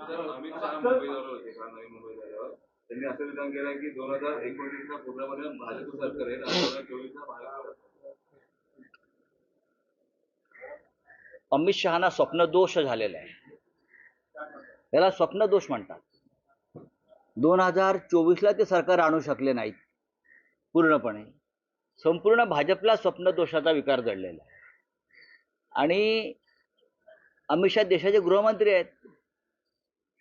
अमित शहा मुंबईवर होते. नवी मुंबईत आल्यावर त्यांनी असं विधान केलं की दोन हजार एकोणतीसला पूर्णपणे भाजप सरकार येईल दोन हजार चोवीसला भाजप अमित शहाना स्वप्नदोष झालेला आहे. याला स्वप्नदोष म्हणतात. दोन हजार चोवीसला ते सरकार आणू शकले नाहीत पूर्णपणे. संपूर्ण भाजपला स्वप्नदोषाचा विकार जडलेला आहे. आणि अमित शहा देशाचे गृहमंत्री आहेत.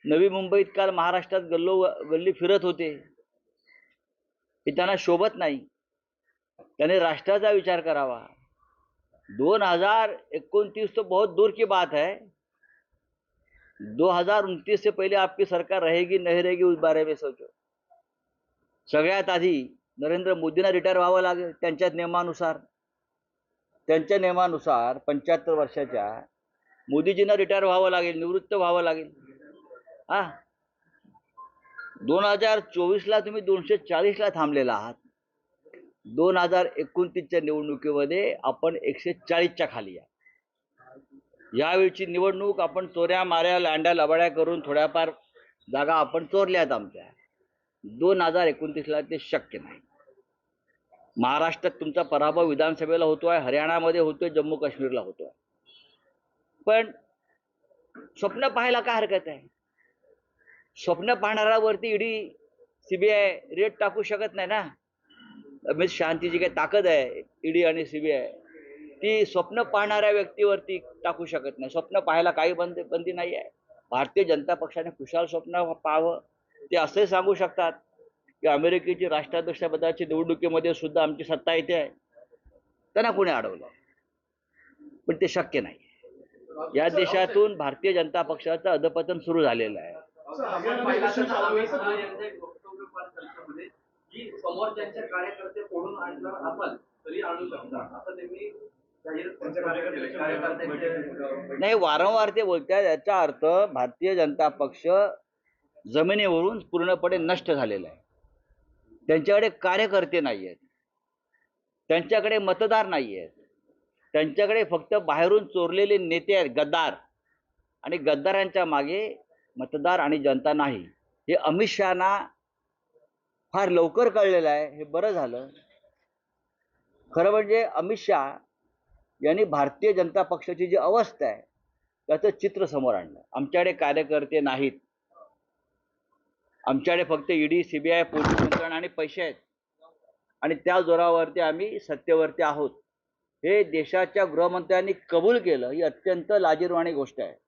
नवी मुंबईत काल महाराष्ट्रात गल्लो गल्ली फिरत होते. हे त्यांना शोभत नाही. त्याने राष्ट्राचा विचार करावा. दोन हजार इक्कीस तो बहुत दूर की बात है. 2029 से पहले आपकी सरकार रहेगी नहीं रहेगी उस बारे में सोचो. सगळ्यात आधी नरेंद्र मोदींना रिटायर व्हावं लागेल त्यांच्या नियमानुसार. त्यांच्या नियमानुसार पंच्याहत्तर वर्षाच्या मोदीजींना रिटायर व्हावं लागेल निवृत्त व्हावं लागेल. हा दोन हजार चोवीसला तुम्ही दोनशे चाळीसला थांबलेला आहात. दोन हजार एकोणतीसच्या निवडणुकीमध्ये आपण एकशे चाळीसच्या खाली आहे यावेळची निवडणूक आपण चोऱ्या माऱ्या लांड्या लबाड्या करून थोड्याफार जागा आपण चोरल्यात आमच्या. दोन हजार एकोणतीसला ते शक्य नाही. महाराष्ट्रात तुमचा पराभव विधानसभेला होतो आहे हरियाणामध्ये होतोय जम्मू काश्मीरला होतोय. पण स्वप्न पाहायला काय हरकत आहे? स्वप्न पाहणाऱ्यावरती ईडी सीबीआय रेट टाकू शकत नाही ना? अमित शहाची जी काही ताकद आहे ईडी आणि सीबीआय ती स्वप्न पाहणाऱ्या व्यक्तीवरती टाकू शकत नाही. स्वप्न पाहायला काही बंद बंदी नाही आहे. भारतीय जनता पक्षाने खुशाल स्वप्न पाहावं ते असे सांगू शकतात की अमेरिकेची राष्ट्राध्यक्षपदाची निवडणुकीमध्ये सुद्धा आमची सत्ता येते आहे. त्यांना कोणी अडवलं? पण ते शक्य नाही. या देशातून भारतीय जनता पक्षाचं अधपतन सुरू झालेलं आहे. की समोरच्यांचे कार्यकर्ते फोडून आणणार तरी आणू शकता. असं त्यांनी नाही वारंवार ते बोलतात याचा अर्थ भारतीय जनता पक्ष जमिनीवरून पूर्णपणे नष्ट झालेला आहे. त्यांच्याकडे कार्यकर्ते नाही आहेत त्यांच्याकडे मतदार नाही आहेत त्यांच्याकडे फक्त बाहेरून चोरलेले नेते आहेत गद्दार. आणि गद्दारांच्या मागे मतदार आणि जनता नाही. हे अमित शहाना फार लवकर कळलेलं आहे. हे बरं झालं. खरं म्हणजे अमित शहा यांनी भारतीय जनता पक्षाची जी अवस्था आहे त्याचं चित्र समोर आणलं. आमच्याकडे कार्यकर्ते नाहीत. आमच्याकडे फक्त ईडी सीबीआय पोलीस यंत्रणा आणि पैसे आहेत. आणि त्या जोरावरती आम्ही सत्तेवरती आहोत. हे देशाच्या गृहमंत्र्यांनी कबूल केलं. ही अत्यंत लाजीरवाणी गोष्ट आहे.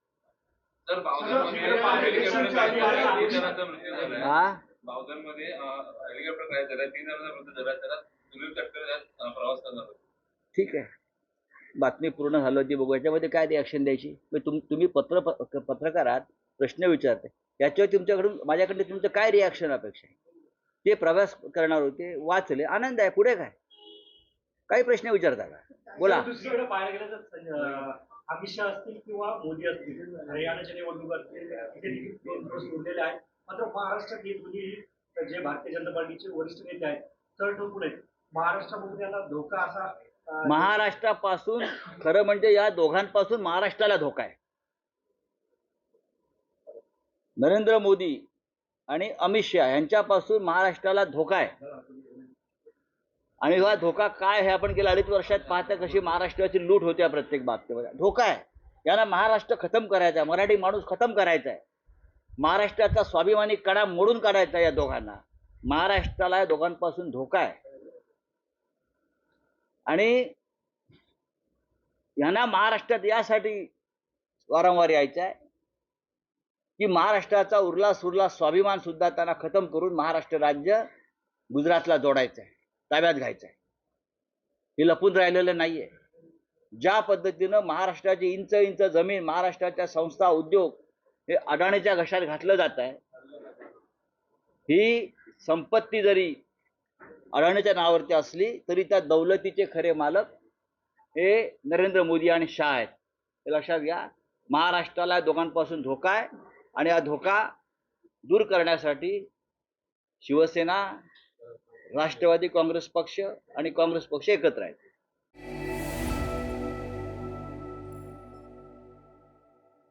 हा? ठीक आहे. बातमी पूर्ण झाली होती बघू याच्यामध्ये काय रिॲक्शन द्यायची? तुम तुम्ही पत्र पत्रकार आहात प्रश्न विचारते. याच्यावर तुमच्याकडून माझ्याकडे तुमचं काय रिॲक्शन अपेक्षा आहे? ते प्रवास करणार होते वाचले. आनंद आहे पुढे काय? काही प्रश्न विचारता का? बोला. अमित शहा असतील किंवा मोदी असतील. हरियाणाच्या निवडणूक असतील तिथे देखील दोन दिवस उरलेले आहेत. मात्र महाराष्ट्रात हे म्हणजे दोन्ही जे भारतीय जनता पार्टीचे वरिष्ठ नेते आहेत तर ठोकून आहेत महाराष्ट्रामध्ये याला धोका असा महाराष्ट्रापासून खरं म्हणजे या दोघांपासून महाराष्ट्राला धोका आहे. नरेंद्र मोदी आणि अमित शहा यांच्यापासून महाराष्ट्राला धोका आहे. आणि हा धोका काय हे आपण गेल्या अडीच वर्षात पाहता कशी महाराष्ट्राची लूट होते प्रत्येक बाबतीमध्ये. धोका आहे. यांना महाराष्ट्र खतम करायचा आहे. मराठी माणूस खतम करायचा आहे. महाराष्ट्राचा स्वाभिमानी कडा मोडून काढायचा आहे या दोघांना. महाराष्ट्राला या दोघांपासून धोका आहे. आणि यांना महाराष्ट्रात यासाठी वारंवार यायचं आहे की महाराष्ट्राचा उरला सुरला स्वाभिमान सुद्धा त्यांना खतम करून महाराष्ट्र राज्य गुजरातला जोडायचं आहे. ताब्यात घ्यायचं आहे हे लपून राहिलेलं नाहीये. ज्या पद्धतीनं महाराष्ट्राची इंच इंच जमीन महाराष्ट्राच्या संस्था उद्योग हे अडाणीच्या घशात घातलं जात आहे ही संपत्ती जरी अडाणीच्या नावावरती असली तरी त्या दौलतीचे खरे मालक हे नरेंद्र मोदी आणि शाह आहेत. हे लक्षात घ्या महाराष्ट्राला दोघांपासून धोका आहे आणि हा धोका दूर करण्यासाठी शिवसेना राष्ट्रवादी काँग्रेस पक्ष आणि काँग्रेस पक्ष एकत्र आहेत.